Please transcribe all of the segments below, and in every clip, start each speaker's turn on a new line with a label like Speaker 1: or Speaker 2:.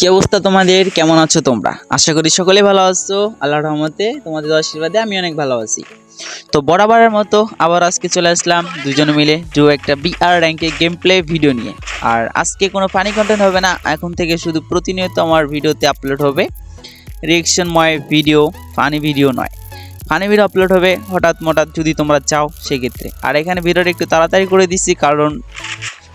Speaker 1: কি অবস্থা তোমাদের? কেমন আছো তোমরা? আশা করি সকলে ভালো আছো। আল্লাহ রহমতে তোমাদের আশীর্বাদে আমি অনেক ভালো আছি। তো বরাবরের মতো আবার আজকে চলে আসলাম দুজনে মিলে দু একটা বিআর র্যাঙ্কে গেম প্লে ভিডিও নিয়ে। আর আজকে কোনো ফানি কন্টেন্ট হবে না। এখন থেকে শুধু প্রতিনিয়ত আমার ভিডিওতে আপলোড হবে। রিয়েকশনময় ভিডিও ফানি ভিডিও নয়। ফানি ভিডিও আপলোড হবে হঠাৎ মঠাৎ যদি তোমরা চাও সেক্ষেত্রে। আর এখানে ভিডিওটা একটু তাড়াতাড়ি করে দিচ্ছি, কারণ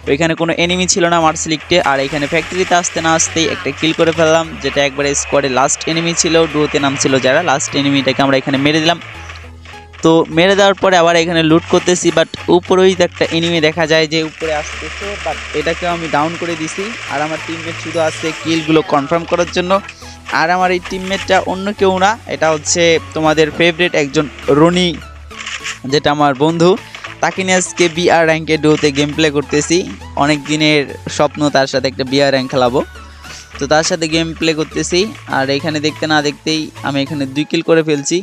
Speaker 1: ওইখানে কোনো এনিমি ছিল না মার্স লিগটে আর এখানে ফ্যাক্টরিতে আসতে না আসতেই একটা কিল করে ফেললাম, যেটা একবারে স্কোয়াডে লাস্ট এনিমি ছিল ডুয়োতে নাম ছিল যারা লাস্ট এনিমিটাকে আমরা এখানে মেরে দিলাম। তো মেরে দেওয়ার পরে আবার এখানে লুট করতেছি বাট উপরেই একটা এনিমি দেখা যায় যে উপরে আসতেছে বাট এটাকেও আমি ডাউন করে দিছি। আর আমার টিমমেট শুধু আছে কিলগুলো কনফার্ম করার জন্য। আর আমার এই টিমমেটটা অন্য কেউ না, এটা হচ্ছে তোমাদের ফেভারিট একজন রনি, যেটা আমার বন্ধু। তাকে নিয়ে আজকে বিআর র্যাঙ্কে ডোতে গেম প্লে করতেছি। অনেক দিনের স্বপ্ন তার সাথে একটা বিআর র্যাঙ্ক খেলাবো। তো তার সাথে গেম প্লে করতেছি, আর এখানে দেখতে না দেখতেই আমি এখানে দুই কিল করে ফেলছি।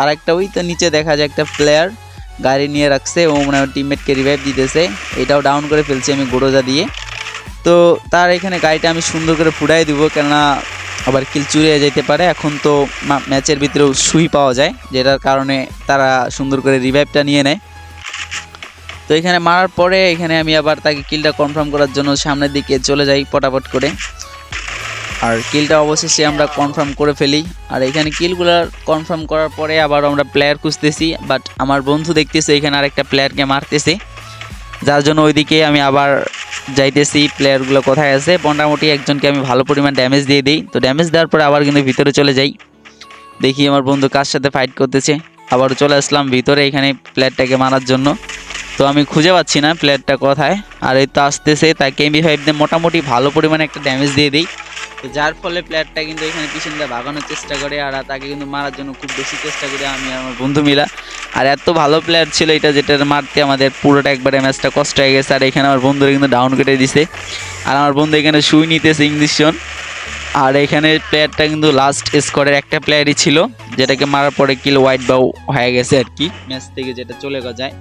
Speaker 1: আর একটা ওই তো নিচে দেখা যায় একটা প্লেয়ার গাড়ি নিয়ে রাখছে, ও মনে হয় টিমমেটকে রিভাইভ দিতেছে। এটাও ডাউন করে ফেলছি আমি গোরোজা দিয়ে। তো তার এখানে গাড়িটা আমি সুন্দর করে ফুটাই দিব, কেননা আবার কিল চুরিয়ে যেতে পারে। এখন তো ম্যাচের ভিতরেও সুই পাওয়া যায়, যেটার কারণে তারা সুন্দর করে রিভাইভটা নিয়ে নেয়। তো এখানে মারার পরে এখানে আমি আবার তাকে কিলটা কনফার্ম করার জন্য সামনের দিকে চলে যাই পটাপট করে। আর কিলটা অবশেষে আমরা কনফার্ম করে ফেলি। আর এখানে কিলগুলো কনফার্ম করার পরে আবার আমরা প্লেয়ার খুঁজতেছি বাট আমার বন্ধু দেখতেছে এখানে আরেকটা প্লেয়ারকে মারতেছে। যার জন্য ওইদিকে আমি আবার যাইতেছি প্লেয়ারগুলো কোথায় আছে। মোটামুটি একজনকে আমি ভালো পরিমাণ ড্যামেজ দিয়ে দিই। তো ড্যামেজ দেওয়ার পরে আবার কিন্তু ভিতরে চলে যাই। দেখি আমার বন্ধু কার সাথে ফাইট করতেছে। আবার চলে আসলাম ভিতরে এখানে প্লেয়ারটাকে মারার জন্য। তো আমি খুঁজে পাচ্ছি না প্লেয়ারটা কোথায়। আর এই তো আসতেছে, তাকে এমবি ফাইভ দিয়ে মোটামুটি ভালো পরিমাণে একটা ড্যামেজ দিয়ে দিই। তো যার ফলে প্লেয়ারটা কিন্তু এখানে পিছন দিয়ে ভাগানোর চেষ্টা করে আর তাকে কিন্তু মারার জন্য খুব বেশি চেষ্টা করি আমি আর আমার বন্ধু মিলা। আর এত ভালো প্লেয়ার ছিল এটা যেটা মারতে আমাদের পুরোটা একবারে ম্যাচটা কষ্ট হয়ে গেছে। আর এখানে আমার বন্ধুরা কিন্তু ডাউন কেটে দিছে। আর আমার বন্ধু এখানে শুই নিতেছে ইংলিশন আর এখানে প্লেয়ারটা কিন্তু লাস্ট স্কোয়ারের একটা প্লেয়ারই ছিল, যেটাকে মারার পরে কিল হোয়াইট বাউ হয়ে গেছে আর কি। ম্যাচ থেকে যেটা চলে যায়।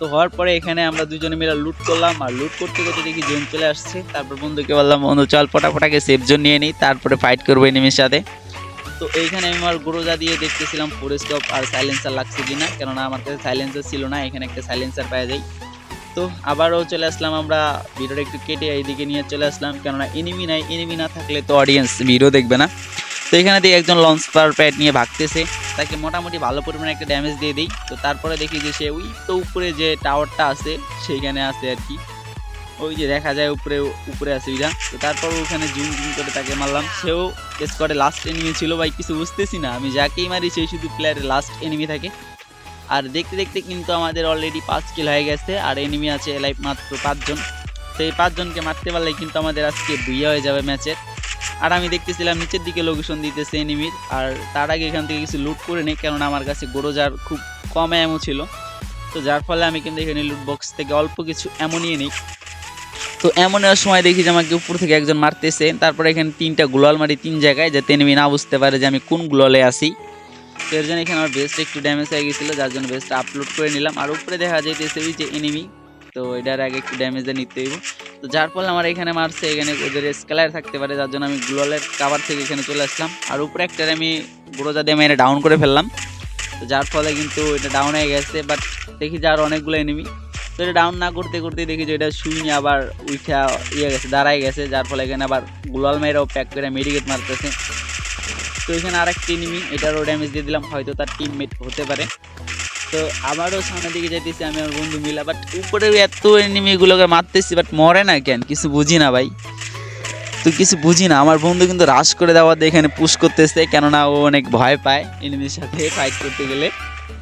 Speaker 1: তো হওয়ার পরে এখানে আমরা দুজনে মিলে লুট করলাম। আর লুট করতে করতে দেখি জোন চলে আসছে। তারপর বন্ধুকে বললাম, বন্ধু, চল পটাপটাকে সেফ জোন নিয়ে নিই, তারপরে ফাইট করব এনিমির সাথে। তো এইখানে আমি আমার গোরোজা দিয়ে দেখতেছিলাম ফোরেস্টপ আর সাইলেন্সার লাগছে কিনা। কেননা আমার কাছে সাইলেন্সার ছিল না, এখানে একটা সাইলেন্সার পাওয়া যায়। তো আবারও চলে আসলাম আমরা ভিডিওটা একটু কেটে এইদিকে নিয়ে চলে আসলাম। কেননা এনিমি নাই এনিমি না থাকলে তো অডিয়েন্স ভিডিও দেখবে না। তো এখানে দিয়ে একজন লঞ্চ পাওয়ার প্যাড নিয়ে ভাগতেছে। তাকে মোটামুটি ভালো পরিমাণে একটা ড্যামেজ দিয়ে দিই। তো তারপরে দেখি যে সে ওই তো উপরে যে টাওয়ারটা আছে, সেইখানে আছে আর কি। ওই যে দেখা যায় উপরে উপরে আছে ওইটা। তো তারপর ওখানে জুম জুম করে তাকে মারলাম। সেও স্কোয়াডে লাস্ট এনিমি ছিল ভাই, কিছু বুঝতেছি না। আমি যাকেই মারি সেই শুধু প্লেয়ারের লাস্ট এনিমি থাকে। আর দেখতে দেখতে কিন্তু আমাদের অলরেডি পাঁচ কিল হয়ে গেছে। আর এনিমি আছে লাইফ মাত্র পাঁচজন। তো এই পাঁচজনকে মারতে পারলে কিন্তু আমাদের আজকে বুইয়া হয়ে যাবে ম্যাচের আর আমি দেখতেছিলাম নিচের দিকে লোকেশন দিতেছে এনিমির আর তার আগে এখান থেকে কিছু লুট করে নিই কেননা আমার কাছে গোরোজার খুব কম অ্যামো ছিল। তো যার ফলে আমি কিন্তু এখানে লুট বক্স থেকে অল্প কিছু অ্যামো নিয়ে নিই। তো এমন সময় দেখি যে আমাকে উপর থেকে একজন মারতেছে, তারপরে এখানে তিনটা গ্লোয়াল মারি তিন জায়গায়, যাতে এনিমি না বুঝতে পারে যে আমি কোন গ্লোয়ালে আসি তো এর জন্য এখানে আমার বেস্ট একটু ড্যামেজ হয়ে গেছিল, যার জন্য বেস্ট আপলোড করে নিলাম। আর উপরে দেখা যাইতেছে যে এনিমি তো এটার আগে একটু ড্যামেজে নিতে হইব। তো যার ফলে আমার এখানে মারছে, এখানে ওদের স্কেলার থাকতে পারে, যার জন্য আমি গ্লোয়ালের কাভার থেকে এখানে চলে আসলাম। আর উপরে একটা আমি বুড়োজা দিয়ে মেরে ডাউন করে ফেললাম। তো যার ফলে কিন্তু এটা ডাউন হয়ে গেছে বাট দেখি যে আর অনেকগুলো এনিমি তো এটা ডাউন না করতে করতে দেখি যে এটা শুইনি, আবার উইঠা ইয়ে গেছে, দাঁড়ায় গেছে, যার ফলে এখানে আবার গ্লোয়াল মেয়েরাও প্যাক করে মেডিকেট মারতেছে। তো এখানে আরেকটি এনিমি এটারও ড্যামেজ দিয়ে দিলাম, হয়তো তার টিমমেট হতে পারে। তো আবারও সামনের দিকে যেতেছি আমি আমার বন্ধু মিলা বাট উপরে এত এনিমিগুলোকে মারতেছি বাট মরে না কেন? কিছু বুঝি না ভাই। তো কিছু বুঝি না, আমার বন্ধু কিন্তু রাশ করে দেওয়ার দিয়ে এখানে পুশ করতেছে, কেননা ও অনেক ভয় পায় এনিমির সাথে ফাইট করতে গেলে।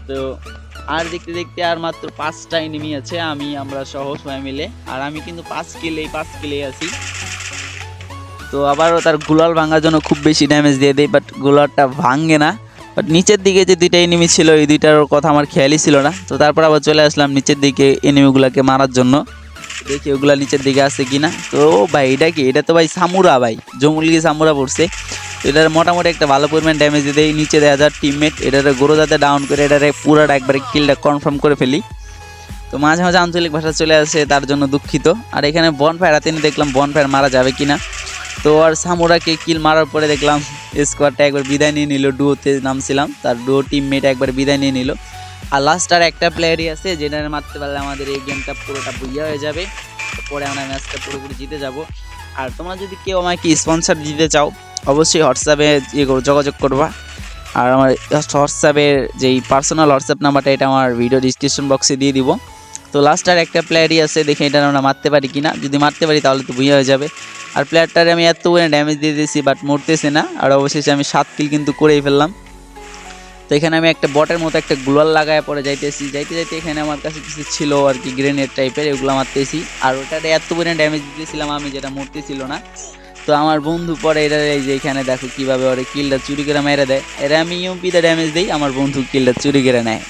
Speaker 1: তো আর দেখতে দেখতে আর মাত্র পাঁচটা এনিমি আছে, আমি, আমরা সহ সবাই মিলে। আর আমি কিন্তু পাঁচ কিলেই পাঁচ কিলেই আছি। তো আবারও তার গুলাল ভাঙার জন্য খুব বেশি ড্যামেজ দিয়ে দেয় বাট গুলারটা ভাঙে না। বাট নিচের দিকে যে দুইটা এনিমি ছিল, এই দুইটার কথা আমার খেয়ালই ছিল না। তো তারপর আবার চলে আসলাম নিচের দিকে এনিমিগুলোকে মারার জন্য। দেখি ওগুলা নিচের দিকে আছে কিনা। তো ভাই, এটা কি? এটা তো ভাই সামুরা ভাই জমুলগি সামুরা পড়ছে। এটার মোটামুটি একটা ভালো পরিমাণ ড্যামেজ দিয়ে নিচে দেয় হাজার টিমমেট এটারে গোরোজাতে ডাউন করে, এটারে পুরাটা একবারে কিলটা কনফার্ম করে ফেলি। তো মাঝে মাঝে আঞ্চলিক ভাষা চলে আসে, তার জন্য দুঃখিত। আর এখানে বন ফায়ার হাতে নিয়ে দেখলাম বন ফায়ার মারা যাবে কিনা। তো আর সামুরাকে কিল মারার পরে দেখলাম স্কোয়াডটা একবার বিদায় নিয়ে নিল ডুয়োতে নামছিলাম। তার ডুয়ো টিমমেট একবার বিদায় নিয়ে নিল। আর লাস্ট আর একটা প্লেয়ারই আছে যেটা মারতে পারলে আমাদের এই গেমটা পুরোটা বুঝিয়া হয়ে যাবে। পরে আমরা ম্যাচটা পুরোপুরি জিতে যাব। আর তোমরা যদি কেউ আমাকে স্পন্সর দিতে চাও, অবশ্যই হোয়াটসঅ্যাপে ইয়ে যোগাযোগ করবা। আর আমার হোয়াটসঅ্যাপের যেই পার্সোনাল হোয়াটসঅ্যাপ নাম্বারটা এটা আমার ভিডিও ডিসক্রিপশন বক্সে দিয়ে দিব। তো লাস্ট আর একটা প্লেয়ারই আছে, দেখে এটা আমরা মারতে পারি কিনা। যদি মারতে পারি তাহলে তো বুঝে হয়ে যাবে। আর প্লেয়ারটারে আমি এত ড্যামেজ দিয়ে দিয়েছি বাট মরতেছে না। আর অবশেষে আমি সাত কিল কিন্তু করেই ফেললাম। তো এখানে আমি একটা বটের মতো একটা গ্লোয়াল লাগায় পরে যাইতেছি। যাইতে যাইতে এখানে আমার কাছে কিছু ছিল আর কি গ্রেনেড টাইপের এগুলো মারতেছি। আর ওটাতে এত পরিমাণে ড্যামেজ দিতেছিলাম আমি, যেটা মরতেছিল না। তো আমার বন্ধু পরে এরা, এই যে এখানে দেখো কীভাবে ওরা কিলটা চুরি করে মেরে দেয়। এরা আমি ইউপিতে ড্যামেজ দিই, আমার বন্ধু কিলটা চুরি করে নেয়।